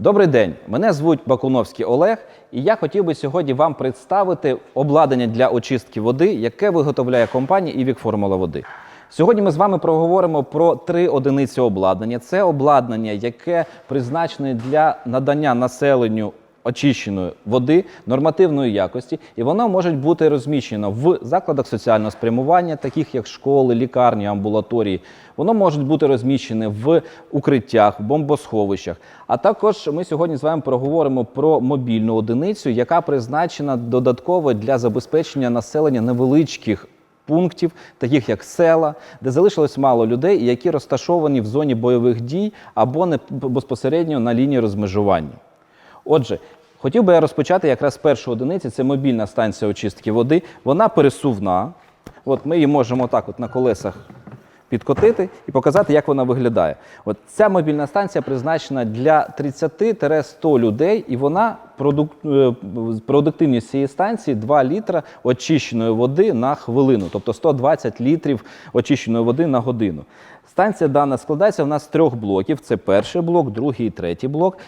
Добрий день, мене звуть Бакуновський Олег, і я хотів би сьогодні вам представити обладнання для очистки води, яке виготовляє компанія «Івік Формула води. Сьогодні ми з вами проговоримо про три одиниці обладнання. Це обладнання, яке призначене для надання населенню очищеної води нормативної якості, і воно може бути розміщено в закладах соціального спрямування, таких як школи, лікарні, амбулаторії. Воно може бути розміщене в укриттях, в бомбосховищах. А також ми сьогодні з вами проговоримо про мобільну одиницю, яка призначена додатково для забезпечення населення невеличких пунктів, таких як села, де залишилось мало людей, які розташовані в зоні бойових дій або не безпосередньо на лінії розмежування. Отже, хотів би я розпочати якраз з першої одиниці. Це мобільна станція очистки води. Вона пересувна. От ми її можемо так от на колесах підкотити і показати, як вона виглядає. От ця мобільна станція призначена для 30-100 людей, і вона е, продуктивність цієї станції 2 літра очищеної води на хвилину, тобто 120 літрів очищеної води на годину. Станція дана складається в нас з трьох блоків: це перший блок, другий і третій блок.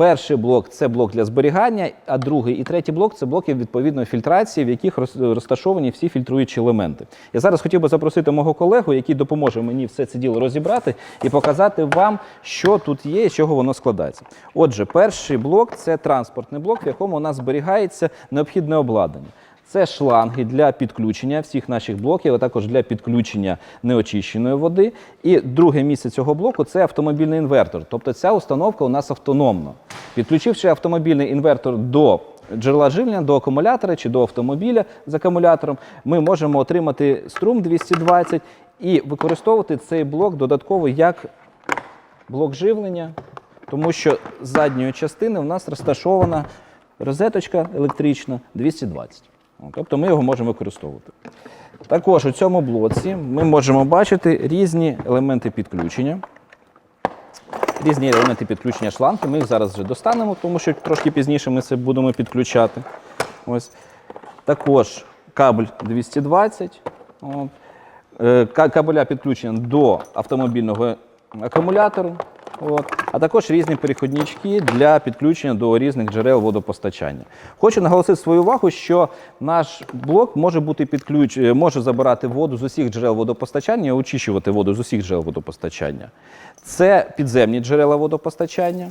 Перший блок це блок для зберігання, а другий і третій блок це блоки відповідної фільтрації, в яких розташовані всі фільтруючі елементи. Я зараз хотів би запросити мого колегу, який допоможе мені все це діло розібрати і показати вам, що тут є і з чого воно складається. Отже, перший блок це транспортний блок, в якому у нас зберігається необхідне обладнання. Це шланги для підключення всіх наших блоків, а також для підключення неочищеної води. І друге місце цього блоку це автомобільний інвертор. Тобто ця установка у нас автономна. Підключивши автомобільний інвертор до джерела живлення, до акумулятора чи до автомобіля з акумулятором, ми можемо отримати струм 220 і використовувати цей блок додатково як блок живлення, тому що з задньої частини у нас розташована розеточка електрична 220. Тобто ми його можемо використовувати. Також у цьому блоці ми можемо бачити різні елементи підключення. Різні елементи підключення шланги. Ми їх зараз вже достанемо, тому що трошки пізніше ми це будемо підключати. Ось. Також кабель 220. От. Е, Кабеля підключення до автомобільного акумулятору. От. А також різні переходнічки для підключення до різних джерел водопостачання. Хочу наголосити свою увагу, що наш блок може бути підключ... е, може забирати воду з усіх джерел водопостачання, очищувати воду з усіх джерел водопостачання. Це підземні джерела водопостачання.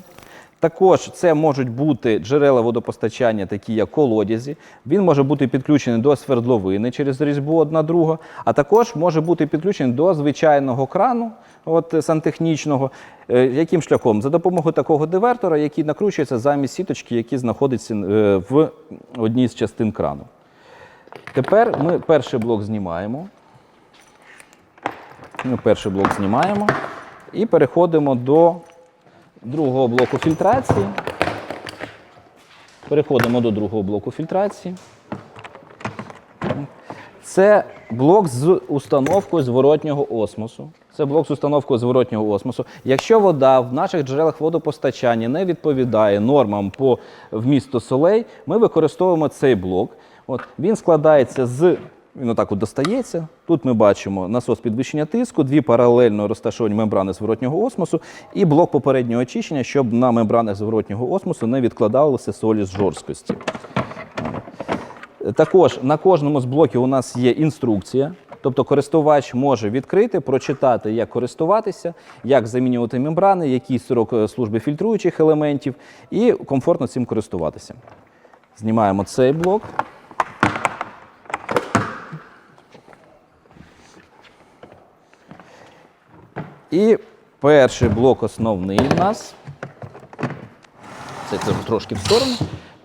Також це можуть бути джерела водопостачання, такі як колодязі. Він може бути підключений до свердловини через різьбу одна друга, а також може бути підключений до звичайного крану, от сантехнічного. Е, Яким шляхом? За допомогою такого дивертора, який накручується замість сіточки, які знаходиться е, в одній з частин крану. Тепер ми перший блок знімаємо. Ми перший блок знімаємо і переходимо до другого блоку фільтрації. Переходимо до другого блоку фільтрації. Це блок з установкою зворотнього осмосу. Це блок з установкою зворотнього осмосу. Якщо вода в наших джерелах водопостачання не відповідає нормам по вмісту солей, ми використовуємо цей блок. От, він складається з. Він отак от достається. Тут ми бачимо насос підвищення тиску, дві паралельно розташовані мембрани зворотнього осмосу і блок попереднього очищення, щоб на мембранах зворотнього осмосу не відкладалися солі з жорсткості. Також на кожному з блоків у нас є інструкція. Тобто користувач може відкрити, прочитати, як користуватися, як замінювати мембрани, який срок е, служби фільтруючих елементів, і комфортно цим користуватися. Знімаємо цей блок. І перший блок основний у нас. Це, це трошки в сторону.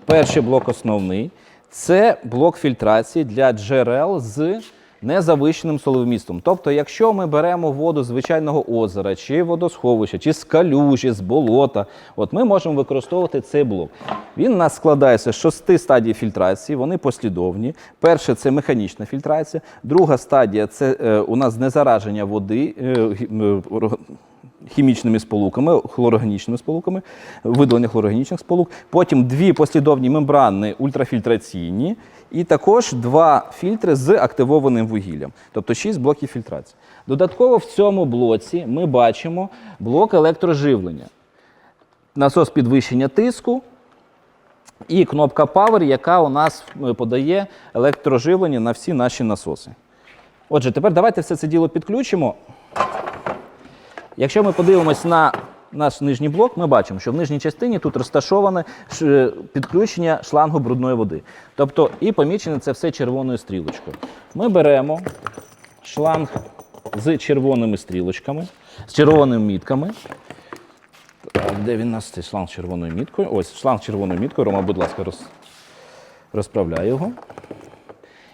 Перший блок основний це блок фільтрації для джерел з незавищеним соловмістом. Тобто, якщо ми беремо воду з звичайного озера, чи водосховища, чи з калюжі, з болота, от ми можемо використовувати цей блок. Він у нас складається з шести стадій фільтрації, вони послідовні. Перше це механічна фільтрація, друга стадія це е, у нас незараження води. е, е, хімічними сполуками, хлорогенічними сполуками, видалення хлорогенічних сполук. Потім дві послідовні мембрани ультрафільтраційні, і також два фільтри з активованим вугіллям, тобто шість блоків фільтрації. Додатково в цьому блоці ми бачимо блок електроживлення. насос підвищення тиску і кнопка Power, яка у нас е, подає електроживлення на всі наші насоси. Отже, тепер давайте все це діло підключимо. Якщо ми подивимось на наш нижній блок, ми бачимо, що в нижній частині тут розташоване підключення шлангу брудної води. Тобто і помічено це все червоною стрілочкою. Ми беремо шланг з червоними стрілочками, з червоними мітками. Де він у нас цей шланг з червоною міткою? Ось шланг з червоною міткою. Рома, будь ласка, роз... розправляй його.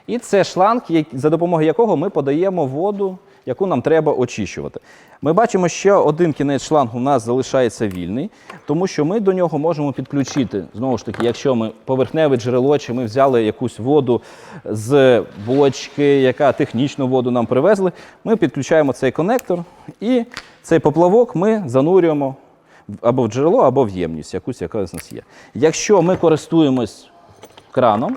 І це шланг, за допомогою якого ми подаємо воду, яку нам треба очищувати. Ми бачимо, що один кінець шлангу у нас залишається вільний, тому що ми до нього можемо підключити, знову ж таки, якщо ми поверхневе джерело, чи ми взяли якусь воду з бочки, яка технічну воду нам привезли, ми підключаємо цей конектор і цей поплавок ми занурюємо або в джерело, або в ємність, якусь, яка у нас є. Якщо ми користуємось краном,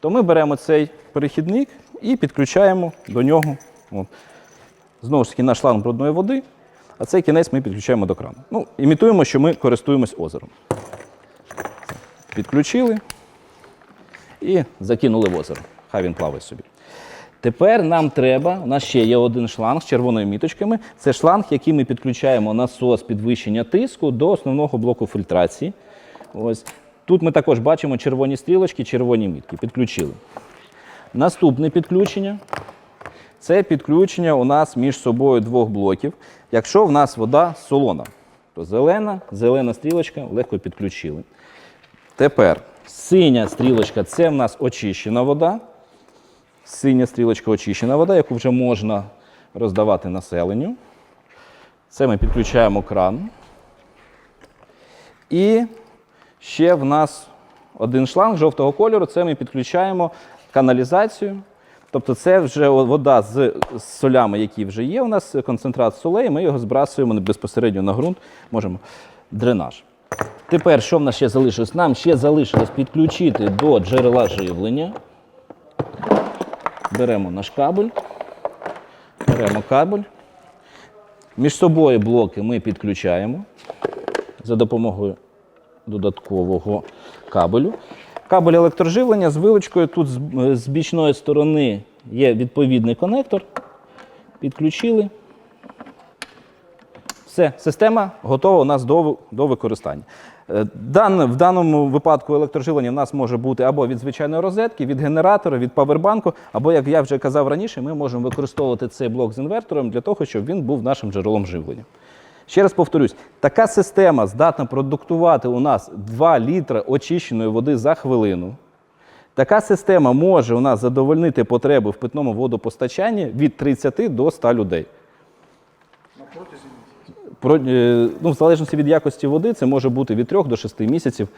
то ми беремо цей перехідник і підключаємо до нього. От. Знову ж таки, наш шланг брудної води, а цей кінець ми підключаємо до крану. Ну, імітуємо, що ми користуємось озером. Підключили і закинули в озеро. Хай він плаває собі. Тепер нам треба, у нас ще є один шланг з червоними міточками. Це шланг, який ми підключаємо насос підвищення тиску до основного блоку фільтрації. Ось. Тут ми також бачимо червоні стрілочки, червоні мітки. Підключили. Наступне підключення це підключення у нас між собою двох блоків. Якщо в нас вода солона, то зелена, зелена стрілочка легко підключили. Тепер синя стрілочка це в нас очищена вода. Синя стрілочка очищена вода, яку вже можна роздавати населенню. Це ми підключаємо кран. І ще в нас один шланг жовтого кольору. Це ми підключаємо каналізацію. Тобто це вже вода з солями, які вже є. У нас концентрат солей, ми його збрасуємо безпосередньо на ґрунт, можемо дренаж. Тепер, що в нас ще залишилось? Нам ще залишилось підключити до джерела живлення. Беремо наш кабель, беремо кабель. Між собою блоки ми підключаємо за допомогою додаткового кабелю. Кабель електроживлення з вилочкою. Тут з, з бічної сторони є відповідний конектор. Підключили. Все, система готова у нас до, до використання. Е, Дан, в даному випадку електроживлення в нас може бути або від звичайної розетки, від генератора, від павербанку, або, як я вже казав раніше, ми можемо використовувати цей блок з інвертором для того, щоб він був нашим джерелом живлення. Ще раз повторюсь, така система здатна продуктувати у нас 2 літри очищеної води за хвилину. Така система може у нас задовольнити потреби в питному водопостачанні від 30 до 100 людей. Про, е, ну, в залежності від якості води, це може бути від 3 до 6 місяців,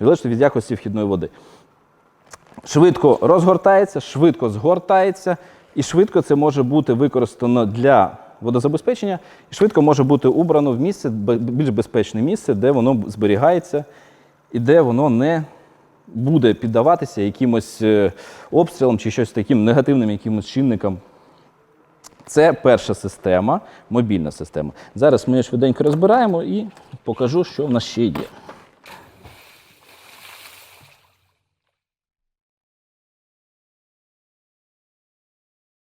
залежно від якості вхідної води. Швидко розгортається, швидко згортається, і швидко це може бути використано для водозабезпечення, і швидко може бути убрано в місце, більш безпечне місце, де воно зберігається і де воно не буде піддаватися якимось е, обстрілам чи щось таким негативним якимось чинникам. Це перша система, мобільна система. Зараз ми її швиденько розбираємо і покажу, що в нас ще є.